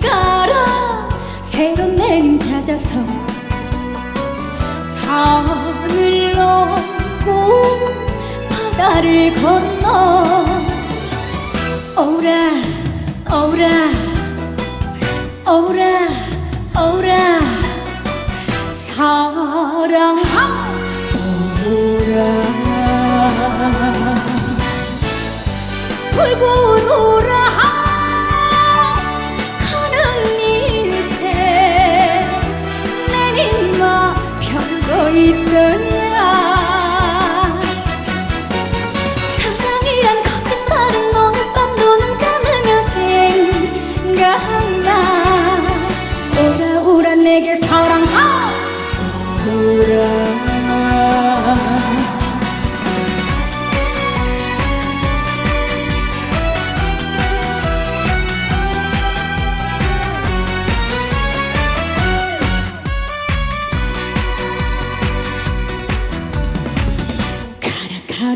가라 새로운 내님 찾아서 산을 넘고 바다를 건너. 오라 오라 오라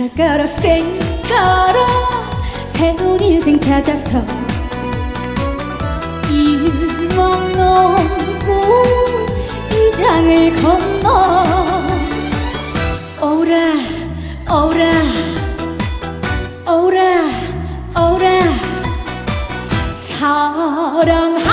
가라 가라 가라 생가라 새로운 인생 찾아서 일망 넘고 이 장을 건너 오라 오라 오라 오라 사랑하